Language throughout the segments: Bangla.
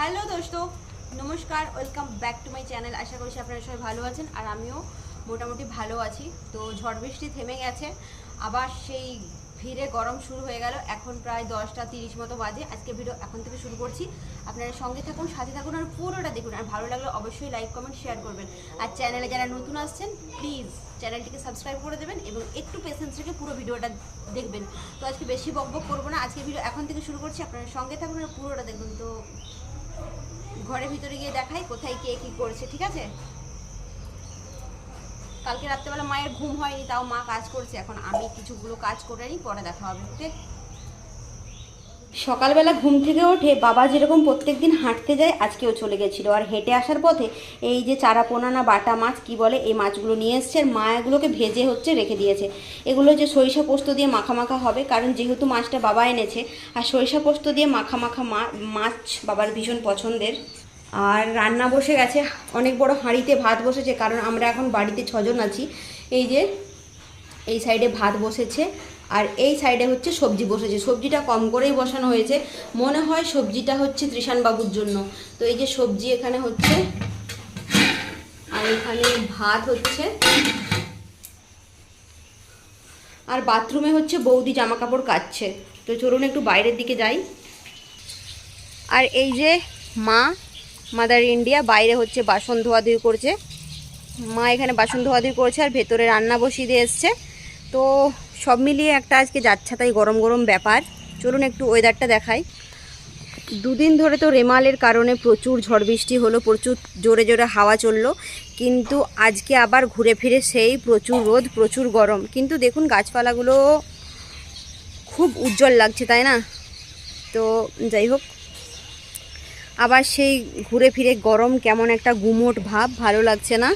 হ্যালো দোস্ত, নমস্কার, welcome back to my channel. আশা করছি আপনারা সবাই ভালো আছেন, আর আমিও মোটামুটি ভালো আছি। তো ঝড় বৃষ্টি থেমে গেছে, আবার সেই ভিড়ে গরম শুরু হয়ে গেল। এখন প্রায় দশটা তিরিশ মতো বাজে। আজকে ভিডিও এখন থেকে শুরু করছি। আপনারা সঙ্গে থাকুন, সাথে থাকুন, আর পুরোটা দেখুন। আর ভালো লাগলে অবশ্যই লাইক কমেন্ট শেয়ার করবেন। আর চ্যানেলে যারা নতুন আসছেন প্লিজ চ্যানেলটিকে সাবস্ক্রাইব করে দেবেন এবং একটু পেশেন্স রেখে পুরো ভিডিওটা দেখবেন। তো আজকে বেশি বক বক করব না। আজকে ভিডিও এখন থেকে শুরু করছি। আপনারা সঙ্গে থাকুন আর পুরোটা দেখবেন তো ঘরের ভিতরে গিয়ে দেখাই কোথায় কে কি করছে, ঠিক আছে? কালকে রাত্রেবেলা মায়ের ঘুম হয়নি, তাও মা কাজ করছে, এখন আমি কিছুগুলো কাজ করে নিই, পরে দেখা হবে ঠিক সকালবেলা ঘুম থেকে ওঠে বাবা যেরকম প্রত্যেক দিন হাঁটতে যায়, আজকেও চলে গেছিল। আর হেঁটে আসার পথে এই যে চারা পোনা না বাটা মাছ, কি বলে, এই মাছগুলো নিয়ে এসছে আর মা এগুলোকে ভেজে হচ্ছে রেখে দিয়েছে। এগুলো যে সরিষা পোস্ত দিয়ে মাখা মাখা হবে, কারণ যেহেতু মাছটা বাবা এনেছে, আর সরিষা পোস্ত দিয়ে মাখা মাখা মা- মাছ বাবার ভীষণ পছন্দের। আর রান্না বসে গেছে, অনেক বড় হাঁড়িতে ভাত বসেছে, কারণ আমরা এখন বাড়িতে ছজন আছি। এই যে, এই সাইডে ভাত বসেছে। আর এই সাইডে হচ্ছে সবজি বসেছে। সবজিটা কম করেই বসানো হয়েছে। মনে হয় সবজিটা হচ্ছে বাবুর জন্য। তো এই যে সবজি এখানে হচ্ছে, আর এখানে ভাত হচ্ছে, আর বাথরুমে হচ্ছে বৌদি জামা কাপড় কাচ্ছে। তো চলুন একটু বাইরের দিকে যাই। আর এই যে মা মাদার ইন্ডিয়া বাইরে হচ্ছে বাসন ধোয়াধুয়ি করছে। মা এখানে বাসন ধোয়াধুয়ি করছে আর ভেতরে রান্না বসিয়ে দিয়ে এসছে। তো সব মিলিয়ে একটা আজকে যাচ্ছে তাই গরম গরম ব্যাপার। চলুন একটু ওয়েদারটা দেখাই। দুদিন ধরে তো রেমালের কারণে প্রচুর ঝড় বৃষ্টি হলো, প্রচুর জোরে জোরে হাওয়া চলল। কিন্তু আজকে আবার ঘুরে ফিরে সেই প্রচুর রোদ, প্রচুর গরম। কিন্তু দেখুন গাছপালাগুলো খুব উজ্জ্বল লাগছে, তাই না? তো যাই হোক, আবার সেই ঘুরে ফিরে গরম কেমন একটা গুমোট ভাব, ভালো লাগছে না?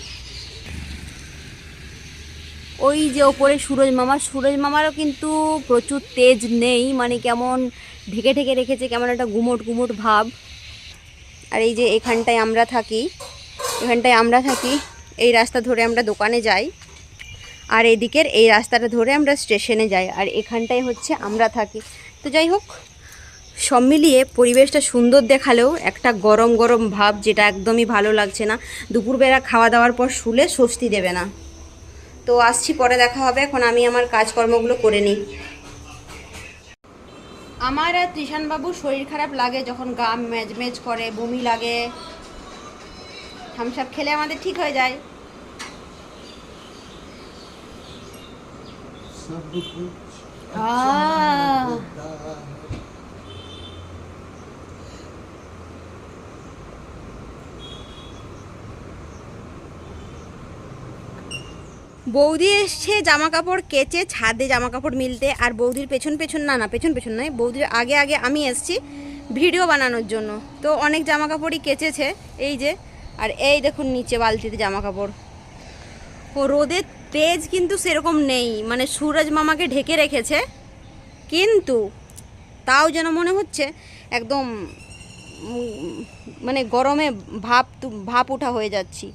ওই যে ওপরে সুরজ মামা, সুরজ মামারও কিন্তু প্রচুর তেজ নেই মানে কেমন ঢেকে ঢেকে রেখেছে, কেমন একটা গুমোট গুমোট ভাব। আর এই যে এখানটায় আমরা থাকি, এখানটায় আমরা থাকি, এই রাস্তা ধরে আমরা দোকানে যাই, আর এদিকের এই রাস্তাটা ধরে আমরা স্টেশনে যাই, আর এখানটায় হচ্ছে আমরা থাকি। তো যাই হোক, সব মিলিয়ে পরিবেশটা সুন্দর দেখালেও একটা গরম গরম ভাব যেটা একদমই ভালো লাগছে না। দুপুরবেলা খাওয়া দাওয়ার পর শুলে স্বস্তি দেবে না। তো আসছি পরে দেখা হবে। এখন আমি আমার কাজকর্মগুলো করে নিই। আমার আর বাবুর শরীর খারাপ লাগে যখন গা মেজমেজ করে বমি লাগে। থামসাপ খেলে আমাদের ঠিক হয়ে যায়। আহ। বৌদি এসছে জামা কাপড় কেচে, ছাদে জামা কাপড় মিলতে। আর বৌদির পেছন পেছন, না না, পেছন পেছন নয়, বৌদির আগে আগে আমি এসছি ভিডিও বানানোর জন্য। তো অনেক জামা কাপড়ই কেচেছে, এই যে, আর এই দেখুন নিচে বালতিতে জামা কাপড় ও, রোদের তেজ কিন্তু সেরকম নেই মানে সুরজ মামাকে ঢেকে রেখেছে, কিন্তু তাও যেন মনে হচ্ছে একদম মানে গরমে ভাপ ভাপ ওঠা হয়ে যাচ্ছি।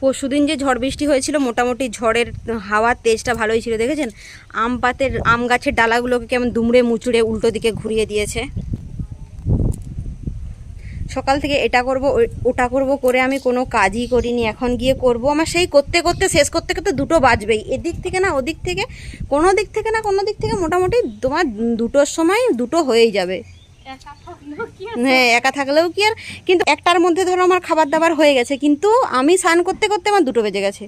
পরশুদিন যে ঝড় বৃষ্টি হয়েছিল, মোটামুটি ঝড়ের হাওয়ার তেজটা ভালোই ছিল, দেখেছেন? আম পাতের, আম গাছের ডালাগুলোকে কেমন দুমড়ে মুচুড়ে উল্টো দিকে ঘুরিয়ে দিয়েছে। সকাল থেকে এটা করব ওটা করব, করে আমি কোনো কাজই করিনি, এখন গিয়ে করব। আমার সেই করতে করতে, শেষ করতে করতে দুটো বাজবেই। এদিক থেকে না, ওদিক থেকে, কোনো দিক থেকে না, কোনো দিক থেকে মোটামুটি তোমার দুটোর সময় দুটো হয়েই যাবে। হ্যাঁ একা থাকলেও কি আর? কিন্তু একটার মধ্যে ধরো আমার খাবার দাবার হয়ে গেছে কিন্তু আমি স্নান করতে করতে আমার দুটো বেজে গেছে।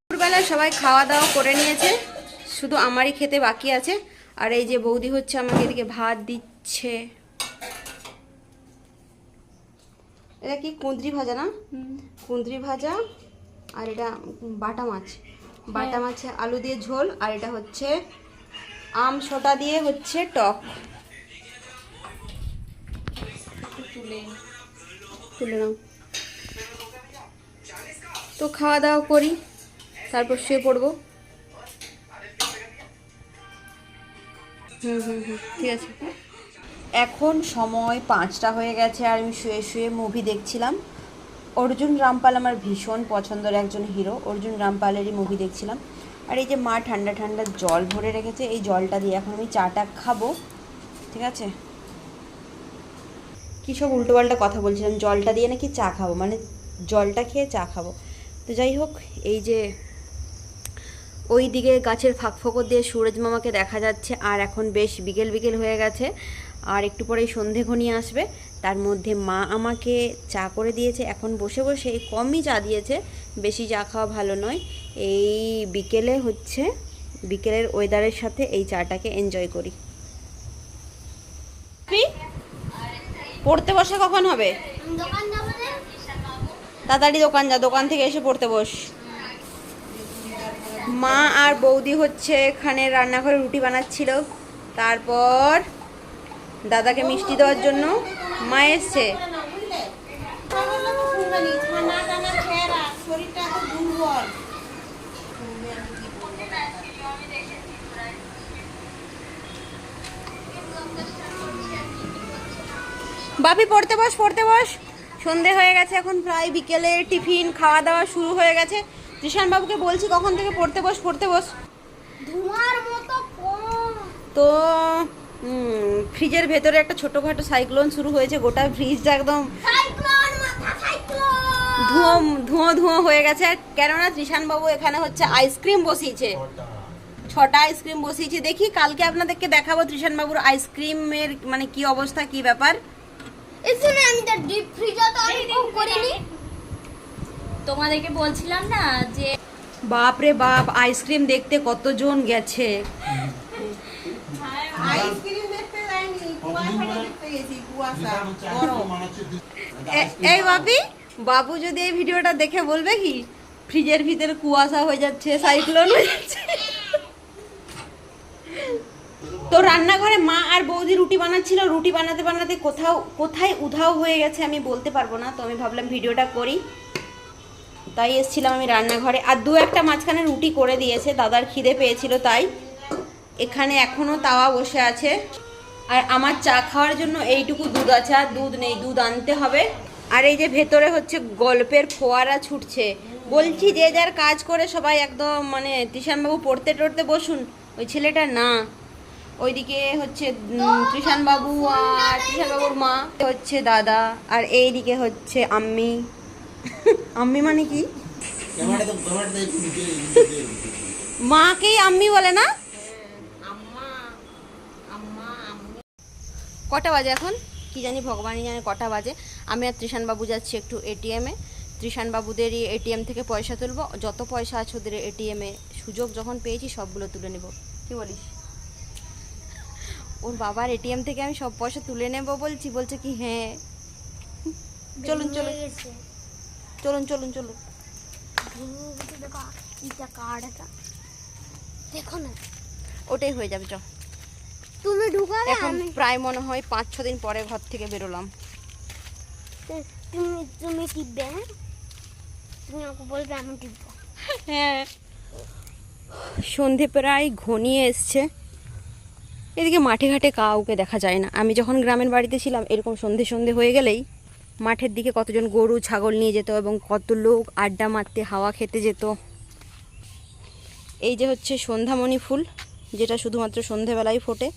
দুপুরবেলায় সবাই খাওয়া দাওয়া করে নিয়েছে শুধু আমারই খেতে বাকি আছে। আর এই যে বৌদি হচ্ছে আমাকে এদিকে ভাত দিচ্ছে। এটা কি কুঁদরি ভাজা না? কুঁদরি ভাজা আর এটা বাটা মাছ। বাটা মাছে আলু দিয়ে ঝোল আর এটা হচ্ছে আম সোটা দিয়ে হচ্ছে টক। তো খাওয়া দাওয়া করি, তারপর শুয়ে পড়ব। হুম হুম হুম, ঠিক আছে। এখন সময় পাঁচটা হয়ে গেছে আর আমি শুয়ে শুয়ে মুভি দেখছিলাম। অর্জুন রামপাল আমার ভীষণ পছন্দের একজন হিরো অর্জুন রামপালেরই মুভি দেখছিলাম। আর এই যে মা ঠান্ডা ঠান্ডা জল ভরে রেখেছে, এই জলটা দিয়ে এখন আমি চাটা খাব, ঠিক আছে? কী সব উল্টোপাল্টা কথা বলছিলাম, জলটা দিয়ে নাকি চা খাব মানে জলটা খেয়ে চা খাব। তো যাই হোক, এই যে ওই দিকে গাছের ফাঁক ফোকর দিয়ে সূরজ মামাকে দেখা যাচ্ছে, আর এখন বেশ বিকেল বিকেল হয়ে গেছে, আর একটু পরেই সন্ধে ঘনিয়ে আসবে। তার মধ্যে মা আমাকে চা করে দিয়েছে, এখন বসে বসে কমই চা দিয়েছে, বেশি চা খাওয়া ভালো নয়। এই বিকেলে হচ্ছে, বিকেলের ওয়েদারের সাথে এই চাটাকে এনজয় করি। পড়তে বসা কখন হবে? তাড়াতাড়ি দোকান যা, দোকান থেকে এসে পড়তে বস। মা আর বৌদি হচ্ছে এখানে রান্নাঘরে রুটি বানাচ্ছিল। তারপর দাদাকে মিষ্টি দেওয়ার জন্য মা এসছে। বাপি পড়তে বস পড়তে বস। সন্ধে হয়ে গেছে এখন প্রায় বিকেলে টিফিন খাওয়া দাওয়া শুরু হয়ে গেছে। বাবুকে বলছি কখন থেকে পড়তে বস পড়তে বস? ধোঁয়ার মতো তো ফ্রিজের ভেতরে একটা ছোটোখাটো সাইক্লোন শুরু হয়েছে গোটা ফ্রিজটা একদম সাইক্লোন মাথা সাইক্লোন। ধুঁয়ো ধুঁয়ো ধুঁয়ো হয়ে গেছে। কেননা বাবু এখানে হচ্ছে আইসক্রিম বসিয়েছে। ছটা। আইসক্রিম বসিয়েছে। দেখি কালকে আপনাদেরকে দেখাবো ত্রিশান বাবুর আইসক্রিমের মানে কি অবস্থা কি ব্যাপার। শুনে আমি তো ডিপ ফ্রিজার তো আমি কম করিনি। তোমাদেরকে বলছিলাম না যে বাপ রে বাপ আইসক্রিম দেখতে কতজন গেছে? এ- এই বাপি বাবু যদি এই ভিডিওটা দেখে বলবে কি ফ্রিজের ভিতরে কুয়াশা হয়ে যাচ্ছে সাইক্লোন হয়ে যাচ্ছে। তো রান্নাঘরে মা আর রুটি বানাচ্ছিল, রুটি বানাতে বানাতে কোথাও, কোথায় উধাও হয়ে গেছে আমি বলতে পারব না, তো আমি ভাবলাম ভিডিওটা করি। তাই এসেছিলাম আমি রান্নাঘরে। আর দু একটা মাঝখানে রুটি করে দিয়েছে, দাদার খিদে পেয়েছিল তাই। এখানে এখনও তাওয়া বসে আছে। আর আমার চা খাওয়ার জন্য এইটুকু দুধ আছে, আর দুধ নেই, দুধ আনতে হবে। আর এই যে ভেতরে হচ্ছে গল্পের ফোয়ারা ছুটছে। বলছি যে যার কাজ করে সবাই একদম মানে ত্রিশানবাবু পড়তে টড়তে বসুন, ওই ছেলেটা না। ওইদিকে হচ্ছে ত্রিশান বাবু আর ত্রিশান বাবুর মা, হচ্ছে দাদা, আর এইদিকে হচ্ছে আম্মি। আম্মি মানে কি? মাকেই আম্মি বলে না? কটা বাজে এখন? কি জানি, ভগবানই জানে কটা বাজে। আমি আর বাবু যাচ্ছি একটু এটিএমে বাবুদেরই এটিএম থেকে পয়সা তুলবো। যত পয়সা আছে ওদের এটিএমে সুযোগ যখন পেয়েছি সবগুলো তুলে নেব। কি বলিস? ওর বাবার এটিএম থেকে আমি সব পয়সা তুলে নেব বলছি বলছে কি হ্যাঁ। চলুন চলুন। চলুন চলুন চলুন। দেখো না। ওটাই হয়ে যাবে চ তুমি ঢুকাবে এখন প্রায় মনে হয় পাঁচ ছ দিন পরে ঘর থেকে বেরোলাম। তুমি তুমি টিপবে হ্যাঁ? তুমি আমাকে বলবে আমি টিপবো। হ্যাঁ। সন্ধে প্রায় ঘনিয়ে এসছে। এদিকে মাঠে ঘাটে কাউকে দেখা যায় না। আমি যখন গ্রামের বাড়িতে ছিলাম, এরকম সন্ধে সন্ধে হয়ে গেলেই মাঠের দিকে কতজন গরু, ছাগল নিয়ে যেত এবং কত লোক আড্ডা মারতে, হাওয়া খেতে যেত। এই যে হচ্ছে সন্ধ্যামণি ফুল, যেটা শুধুমাত্র সন্ধেবেলায় ফোটে।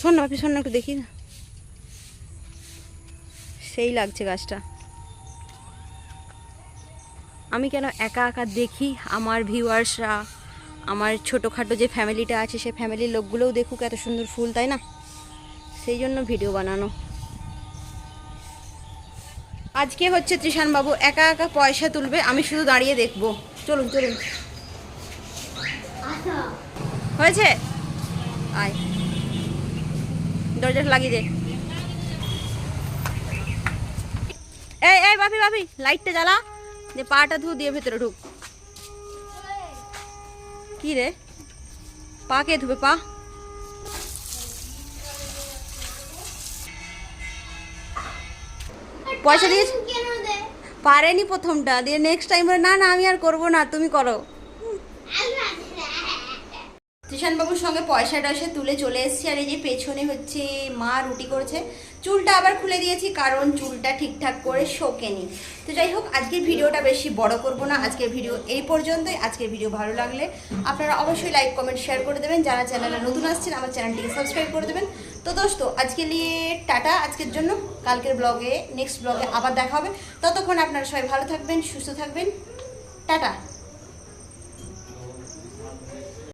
শোন না আপনি শোন না, একটু দেখি না। সেই লাগছে গাছটা। আমি কেন একা একা দেখি আমার ভিউয়ার্সরা আমার ছোটোখাটো যে ফ্যামিলিটা আছে, সে ফ্যামিলির লোকগুলোও দেখুক এত সুন্দর ফুল, তাই না? সেই জন্য ভিডিও বানানো। আজকে হচ্ছে বাবু একা একা পয়সা তুলবে, আমি শুধু দাঁড়িয়ে দেখব। চলুন চলুন। হয়েছে? আয়। দরজাটা লাগিয়ে দে। এই এই, বাপি বাপি, লাইটটা জ্বালা। যে পাটা ধু দিয়ে ভেতরে ঢুক। কি রে পা কে ধুবে পা? পয়সা দিয়েছ পারেনি প্রথমটা দিয়ে নেক্সট টাইম না না আমি আর করব না তুমি করো। বাবুর সঙ্গে পয়সা টয়সা তুলে চলে এসেছি আর এই যে পেছনে হচ্ছে মা রুটি করেছে। চুলটা আবার খুলে দিয়েছি কারণ চুলটা ঠিকঠাক করে শোকেনি। তো যাই হোক, আজকের ভিডিওটা বেশি বড় করব না। আজকের ভিডিও এই পর্যন্তই। আজকের ভিডিও ভালো লাগলে আপনারা অবশ্যই লাইক কমেন্ট শেয়ার করে দেবেন। যারা চ্যানেলে নতুন আসছেন, আমার চ্যানেলটিকে সাবস্ক্রাইব করে দেবেন। তো দোস্ত, আজকে নিয়ে টাটা। আজকের জন্য কালকের ব্লগে নেক্সট ব্লগে আবার দেখা হবে। ততক্ষণ আপনারা সবাই ভালো থাকবেন, সুস্থ থাকবেন। টাটা।